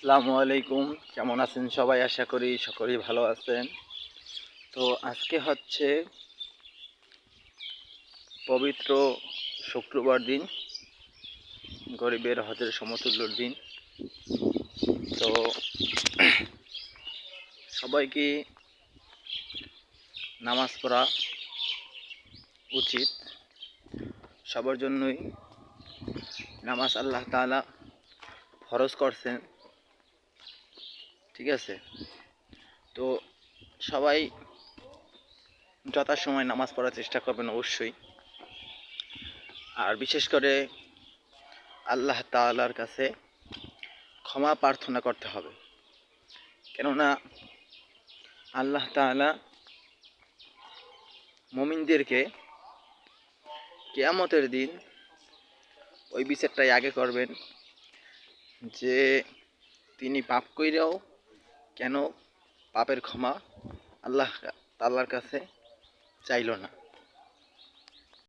আসসালামু আলাইকুম। কেমন আছেন সবাই? আশা করি সকলেই ভালো আছেন। তো আজকে হচ্ছে পবিত্র শুক্রবার দিন, গরিবের হজের সমতুল্যর দিন। তো সবাইকে নামাজ পড়া উচিত। সবার জন্যই নামাজ আল্লাহ তাআলা ফরজ করছেন। ঠিক আছে? তো সবাই যথাসময় নামাজ পড়ার চেষ্টা করবেন অবশ্যই। আর বিশেষ করে আল্লাহ তাআলার কাছে ক্ষমা প্রার্থনা করতে হবে। কেননা আল্লাহ তাআলা মমিনদেরকে কেয়ামতের দিন ওই বিচারটাই আগে করবেন যে তিনি পাপ কইরাও কেন পাপের ক্ষমা আল্লাহ তাল্লার কাছে চাইল না?